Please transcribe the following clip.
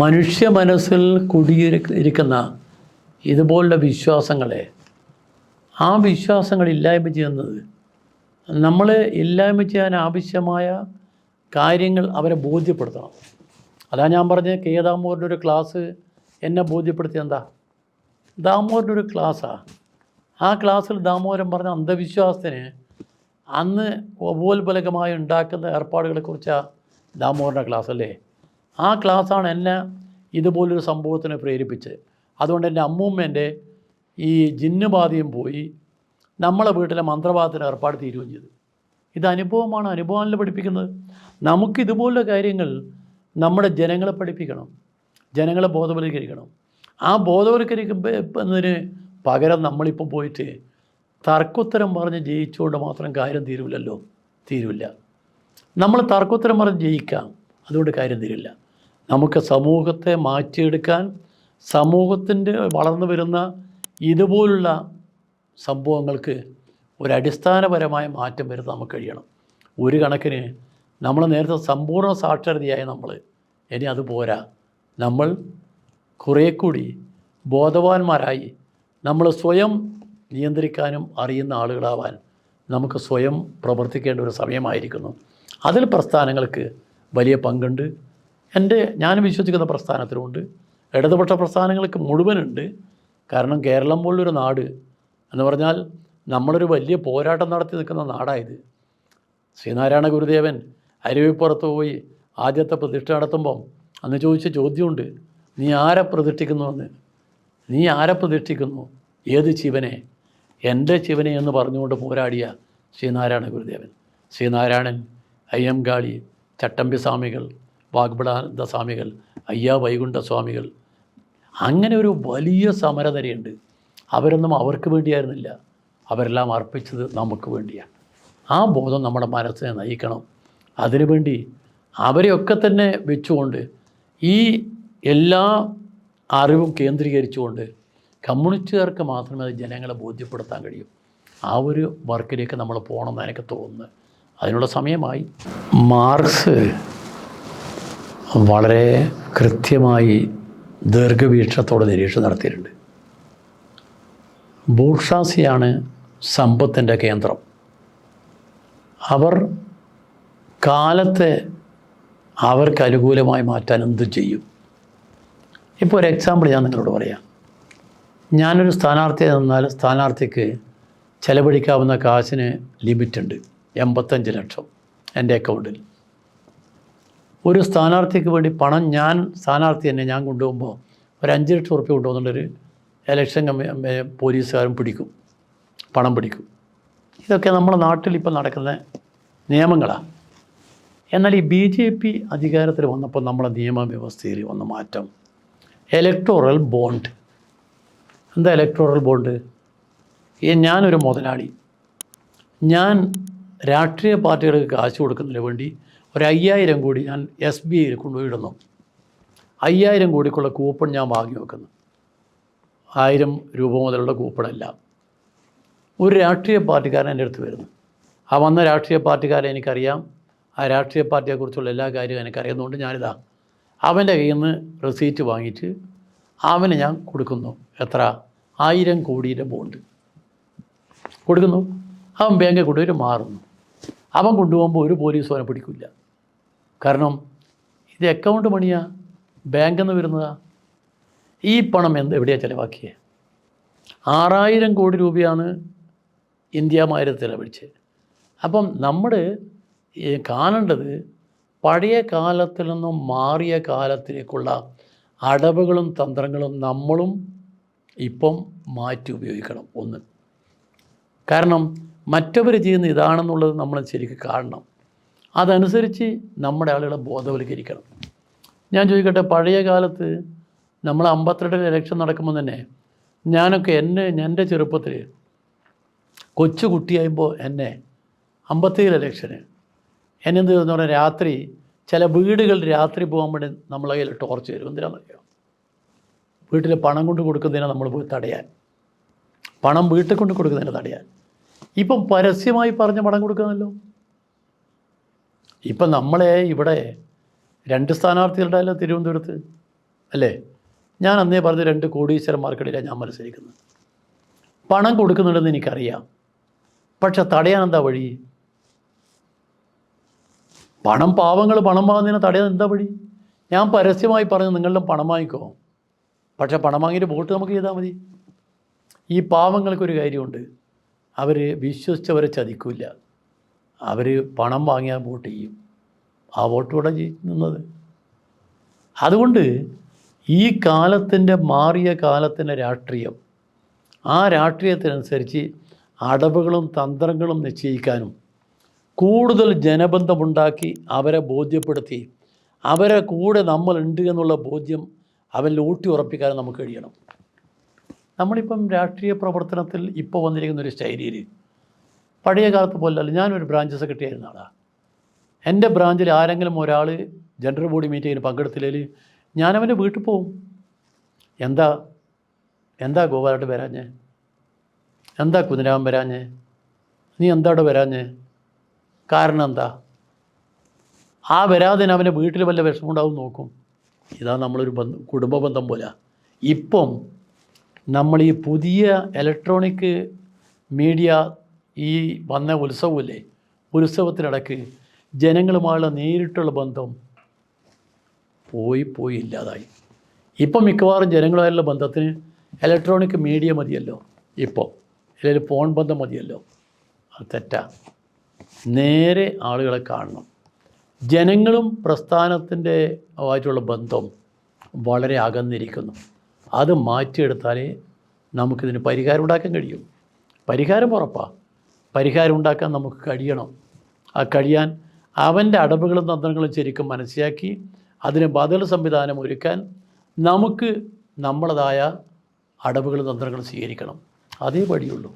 മനുഷ്യ മനസ്സിൽ കുടിയിരിക്കുന്ന ഇതുപോലുള്ള വിശ്വാസങ്ങളെ ആ വിശ്വാസങ്ങൾ ഇല്ലായ്മ ചെയ്യുന്നത് നമ്മൾ ഇല്ലായ്മ ചെയ്യാൻ ആവശ്യമായ കാര്യങ്ങൾ അവരെ ബോധ്യപ്പെടുത്തണം. അതാ ഞാൻ പറഞ്ഞ കെ. ദാമോറിന്റെ ഒരു ക്ലാസ് എന്നെ ബോധ്യപ്പെടുത്തിയ എന്താ? ദാമോറിന്റെ ഒരു ക്ലാസ്സാണ് ആ ക്ലാസ്സിൽ ദാമോരൻ പറഞ്ഞ അന്ധവിശ്വാസത്തിന് അന്ന് ഉപോത്ബലകമായി ഉണ്ടാക്കുന്ന ഏർപ്പാടുകളെക്കുറിച്ചാണ് ദാമോറിന്റെ ക്ലാസ് അല്ലേ? ആ ക്ലാസ്സാണ് എന്നെ ഇതുപോലൊരു സംഭവത്തിന് പ്രേരിപ്പിച്ചത്. അതുകൊണ്ട് എന്റെ അമ്മൂമ്മേന്റെ ഈ ജിന്നുബാധയും പോയി നമ്മളെ വീട്ടിലെ മന്ത്രവാദത്തിന് ഏർപ്പാട് തീരുകയും ചെയ്തു. ഇത് അനുഭവമാണ്. അനുഭവമല്ല പഠിപ്പിക്കുന്നത്. നമുക്കിതുപോലുള്ള കാര്യങ്ങൾ നമ്മുടെ ജനങ്ങളെ പഠിപ്പിക്കണം. ജനങ്ങളെ ബോധവൽക്കരിക്കണം. ആ ബോധവൽക്കരിക്കുന്നതിന് പകരം നമ്മളിപ്പോൾ പോയിട്ട് തർക്കുത്തരം പറഞ്ഞ് ജയിച്ചുകൊണ്ട് മാത്രം കാര്യം തീരുമില്ലല്ലോ തീരുമില്ല നമ്മൾ തർക്കുത്തരം പറഞ്ഞ് ജയിക്കാം. അതുകൊണ്ട് കാര്യം തീരില്ല. നമുക്ക് സമൂഹത്തെ മാറ്റിയെടുക്കാൻ സമൂഹത്തിന്റെ വളർന്നു വരുന്ന ഇതുപോലുള്ള സംഭവങ്ങൾക്ക് ഒരു അടിസ്ഥാനപരമായ മാറ്റം വരുത്താൻ നമുക്ക് കഴിയണം. ഒരു കണക്കിന് നമ്മൾ നേരത്തെ സമ്പൂർണ സാക്ഷരതയായ നമ്മൾ ഇനി അത് പോരാ. നമ്മൾ കുറേ കൂടി ബോധവാന്മാരായി നമ്മൾ സ്വയം നിയന്ത്രിക്കാനും അറിയുന്ന ആളുകളാവാൻ നമുക്ക് സ്വയം പ്രവർത്തിക്കേണ്ട ഒരു സമയമായിരിക്കുന്നു. അതിൽ പ്രസ്ഥാനങ്ങൾക്ക് വലിയ പങ്കുണ്ട്. എന്റെ ഞാൻ വിശ്വസിക്കുന്ന പ്രസ്ഥാനത്തിലുമുണ്ട് ഇടതുപക്ഷ പ്രസ്ഥാനങ്ങൾക്ക് മുഴുവനുണ്ട്. കാരണം കേരളം പോലൊരു നാട്. എന്ന് പറഞ്ഞാൽ നമ്മളൊരു വലിയ പോരാട്ടം നടത്തി നിൽക്കുന്ന നാടായത്. ശ്രീനാരായണ ഗുരുദേവൻ അരുവിപ്പുറത്ത് പോയി ആദ്യത്തെ പ്രതിഷ്ഠ നടത്തുമ്പം അന്ന് ചോദിച്ച ചോദ്യമുണ്ട് നീ ആരെ പ്രതിഷ്ഠിക്കുന്നുവെന്ന്? നീ ആരെ പ്രതിഷ്ഠിക്കുന്നു? ഏത് ശിവനെ? എന്റെ ശിവനെ എന്ന് പറഞ്ഞുകൊണ്ട് പോരാടിയ ശ്രീനാരായണ ഗുരുദേവൻ. ശ്രീനാരായണൻ അയ്യങ്കാളി ചട്ടമ്പി സ്വാമികൾ വാഗ്ബടാനന്ദ സ്വാമികൾ അയ്യ വൈകുണ്ഠ സ്വാമികൾ അങ്ങനെ ഒരു വലിയ സമരനിരയുണ്ട് അവരൊന്നും അവർക്ക് വേണ്ടിയായിരുന്നില്ല. അവരെല്ലാം അർപ്പിച്ചത് നമുക്ക് വേണ്ടിയാണ്. ആ ബോധം നമ്മുടെ മനസ്സിനെ നയിക്കണം. അതിനുവേണ്ടി അവരെയൊക്കെ തന്നെ വെച്ചുകൊണ്ട് ഈ എല്ലാ അറിവും കേന്ദ്രീകരിച്ചുകൊണ്ട് കമ്മ്യൂണിസ്റ്റുകാർക്ക് മാത്രമേ അത് ജനങ്ങളെ ബോധ്യപ്പെടുത്താൻ കഴിയൂ. ആ ഒരു വർക്കിലേക്ക് നമ്മൾ പോകണമെന്ന് എനിക്ക് തോന്നുന്നത് അതിനുള്ള സമയമായി. മാർക്സ് വളരെ കൃത്യമായി ദീർഘവീക്ഷണത്തോടെ നിരീക്ഷണം നടത്തിയിട്ടുണ്ട്. ബൂർഷാസിയാണ് സമ്പത്തിന്റെ കേന്ദ്രം. അവർ കാലത്തെ അവർക്ക് അനുകൂലമായി മാറ്റാൻ എന്തും ചെയ്യും? ഇപ്പോൾ ഒരു എക്സാമ്പിൾ ഞാൻ നിങ്ങളോട് പറയാം. ഞാനൊരു സ്ഥാനാർത്ഥിയെ നിന്നാൽ സ്ഥാനാർത്ഥിക്ക് ചെലവഴിക്കാവുന്ന കാശിന് ലിമിറ്റുണ്ട് എൺപത്തഞ്ച് ലക്ഷം എന്റെ അക്കൗണ്ടിൽ ഒരു സ്ഥാനാർത്ഥിക്ക് വേണ്ടി പണം ഞാൻ സ്ഥാനാർത്ഥി തന്നെ ഞാൻ കൊണ്ടുപോകുമ്പോൾ ഒരു അഞ്ച് ലക്ഷം ഉറുപ്പ്യ കൊണ്ടുപോകുന്നുണ്ടൊരു ഇലക്ഷൻ കമ്മി പോലീസുകാരും പിടിക്കും. പണം പിടിക്കും. ഇതൊക്കെ നമ്മുടെ നാട്ടിൽ ഇപ്പോൾ നടക്കുന്ന നിയമങ്ങളാണ് എന്നാൽ ഈ ബി ജെ പി അധികാരത്തിൽ വന്നപ്പോൾ നമ്മുടെ നിയമവ്യവസ്ഥയിൽ വന്ന മാറ്റം. ഇലക്ടോറൽ ബോണ്ട് എന്താ ഇലക്ടോറൽ ബോണ്ട് ഞാനൊരു മുതലാളി. ഞാൻ രാഷ്ട്രീയ പാർട്ടികൾക്ക് കാശ് കൊടുക്കുന്നതിന് വേണ്ടി ഒരു അയ്യായിരം കോടി ഞാൻ എസ് ബി ഐയിൽ കൊണ്ടുപോയിടുന്നു. അയ്യായിരം കോടിക്കുള്ള കൂപ്പൺ ഞാൻ വാങ്ങി വെക്കുന്നു. ആയിരം രൂപ മുതലുള്ള കൂപ്പണല്ല. ഒരു രാഷ്ട്രീയ പാർട്ടിക്കാരൻ എന്റെ അടുത്ത് വരുന്നു. ആ വന്ന രാഷ്ട്രീയ പാർട്ടിക്കാരെ എനിക്കറിയാം. ആ രാഷ്ട്രീയ പാർട്ടിയെക്കുറിച്ചുള്ള എല്ലാ കാര്യവും എനിക്കറിയുന്നതുകൊണ്ട് ഞാനിതാ അവന്റെ കയ്യിൽ നിന്ന് റെസീറ്റ് വാങ്ങിയിട്ട് അവന് ഞാൻ കൊടുക്കുന്നു. എത്ര? ആയിരം കോടിയുടെ ബോണ്ട്. കൊടുക്കുന്നു. അവൻ ബാങ്കിൽ കൊണ്ടുപോയി മാറുന്നു. അവൻ കൊണ്ടുപോകുമ്പോൾ ഒരു പോലീസും അവനെ പിടിക്കില്ല. കാരണം ഇത് അക്കൗണ്ട് മണിയാ ബാങ്കിൽ നിന്ന് വരുന്നതാ? ഈ പണം എന്ത് എവിടെയാണ് ചിലവാക്കിയത് ആറായിരം കോടി രൂപയാണ് ഇന്ത്യ മായത്തിൽ ചിലവഴിച്ചത്. അപ്പം നമ്മൾ കാണേണ്ടത് പഴയ കാലത്തിൽ നിന്നും മാറിയ കാലത്തിലേക്കുള്ള അടവുകളും തന്ത്രങ്ങളും നമ്മളും ഇപ്പം മാറ്റി ഉപയോഗിക്കണം ഒന്ന്. കാരണം മറ്റവർ ചെയ്യുന്ന ഇതാണെന്നുള്ളത് നമ്മൾ ശരിക്കും കാണണം. അതനുസരിച്ച് നമ്മുടെ ആളുകളെ ബോധവൽക്കരിക്കണം. ഞാൻ ചോദിക്കട്ടെ പഴയ കാലത്ത് നമ്മൾ അമ്പത്തിരണ്ടിൽ ഇലക്ഷൻ നടക്കുമ്പോൾ തന്നെ ഞാനൊക്കെ എന്നെ എന്റെ ചെറുപ്പത്തിൽ കൊച്ചു കുട്ടിയായപ്പോൾ എന്നെ അമ്പത്തേഴ് ഇലക്ഷന് എന്നെ എന്ത് എന്ന് പറഞ്ഞാൽ രാത്രി ചില വീടുകൾ രാത്രി പോകാൻ വേണ്ടി നമ്മളെ കയ്യിൽ ടോർച്ച് വരും. എന്തിനാണെന്നറിയോ? വീട്ടിൽ പണം കൊണ്ട് കൊടുക്കുന്നതിനെ നമ്മൾ പോയി തടയാൻ. പണം വീട്ടിൽ കൊണ്ട് കൊടുക്കുന്നതിനെ തടയാൻ. ഇപ്പം പരസ്യമായി പറഞ്ഞ് പണം കൊടുക്കുന്നല്ലോ ഇപ്പം നമ്മളെ ഇവിടെ രണ്ട് സ്ഥാനാർത്ഥികളുടെയല്ലോ തിരുവനന്തപുരത്ത്? അല്ലേ? ഞാൻ അന്നേ പറഞ്ഞ രണ്ട് കോടീശ്വരന്മാർക്കിടയിലാണ് ഞാൻ മത്സരിക്കുന്നത്. പണം കൊടുക്കുന്നുണ്ടെന്ന് എനിക്കറിയാം. പക്ഷെ തടയാൻ എന്താ വഴി? പണം പാവങ്ങൾ പണം വാങ്ങുന്നതിനെ തടയാൻ എന്താ വഴി? ഞാൻ പരസ്യമായി പറഞ്ഞു നിങ്ങളുടെ പണം വാങ്ങിക്കോ. പക്ഷെ പണം വാങ്ങിയിട്ട് വോട്ട് നമുക്ക് ചെയ്താൽ മതി. ഈ പാവങ്ങൾക്കൊരു കാര്യമുണ്ട്. അവർ വിശ്വസിച്ചവരെ ചതിക്കില്ല അവർ പണം വാങ്ങിയാൽ വോട്ട് ചെയ്യും. ആ വോട്ട് ഇവിടെ നിന്നത്. അതുകൊണ്ട് ഈ കാലത്തിന്റെ മാറിയ കാലത്തിന്റെ രാഷ്ട്രീയം ആ രാഷ്ട്രീയത്തിനനുസരിച്ച് അടവുകളും തന്ത്രങ്ങളും നിശ്ചയിക്കാനും കൂടുതൽ ജനബന്ധമുണ്ടാക്കി അവരെ ബോധ്യപ്പെടുത്തി അവരെ കൂടെ നമ്മളുണ്ട് എന്നുള്ള ബോധ്യം അവരിൽ ഊട്ടി ഉറപ്പിക്കാൻ നമുക്ക് കഴിയണം. നമ്മളിപ്പം രാഷ്ട്രീയ പ്രവർത്തനത്തിൽ ഇപ്പോൾ വന്നിരിക്കുന്ന ഒരു ശൈലിയിൽ പഴയ കാലത്ത് പോലല്ല ഞാനൊരു ബ്രാഞ്ച് സെക്രട്ടറി ആയിരുന്ന ആളാണ് എന്റെ ബ്രാഞ്ചിൽ ആരെങ്കിലും ഒരാൾ ജനറൽ ബോഡി മീറ്റിങ്ങിന് പങ്കെടുത്തില്ലെങ്കിൽ ഞാനവന്റെ വീട്ടിൽ പോവും. എന്താ എന്താ ഗോപാലായിട്ട് വരാഞ്ഞേ? എന്താ കുതിരാൻ വരാഞ്ഞേ? നീ എന്താടെ വരാഞ്ഞേ? കാരണം എന്താ? ആ വരാതെ അവന്റെ വീട്ടിൽ വല്ല വിഷമമുണ്ടാവും നോക്കും. ഇതാ നമ്മളൊരു ബന്ധം കുടുംബ ബന്ധം പോലെ. ഇപ്പം നമ്മൾ ഈ പുതിയ ഇലക്ട്രോണിക് മീഡിയ ഈ വന്ന ഉത്സവമില്ലേ? ഉത്സവത്തിനിടയ്ക്ക് ജനങ്ങളുമായുള്ള നേരിട്ടുള്ള ബന്ധം പോയി പോയി ഇല്ലാതായി. ഇപ്പം മിക്കവാറും ജനങ്ങളുമായുള്ള ബന്ധത്തിന് ഇലക്ട്രോണിക് മീഡിയ മതിയല്ലോ. ഇപ്പോൾ അല്ലെങ്കിൽ ഫോൺ ബന്ധം മതിയല്ലോ. അത് തെറ്റാ. നേരെ ആളുകളെ കാണണം. ജനങ്ങളും പ്രസ്ഥാനത്തിന്റെ ആയിട്ടുള്ള ബന്ധം വളരെ അകന്നിരിക്കുന്നു. അത് മാറ്റിയെടുത്താലേ നമുക്കിതിന് പരിഹാരം ഉണ്ടാക്കാൻ കഴിയും. പരിഹാരം ഉറപ്പാണ് പരിഹാരം ഉണ്ടാക്കാൻ നമുക്ക് കഴിയണം. ആ കഴിയാൻ അവന്റെ അടവുകളും തന്ത്രങ്ങളും ശരിക്കും മനസ്സിലാക്കി അതിന് ബദൽ സംവിധാനം ഒരുക്കാൻ നമുക്ക് നമ്മളതായ അടവുകളും തന്ത്രങ്ങളും സ്വീകരിക്കണം. അതേ പടിയുള്ളൂ.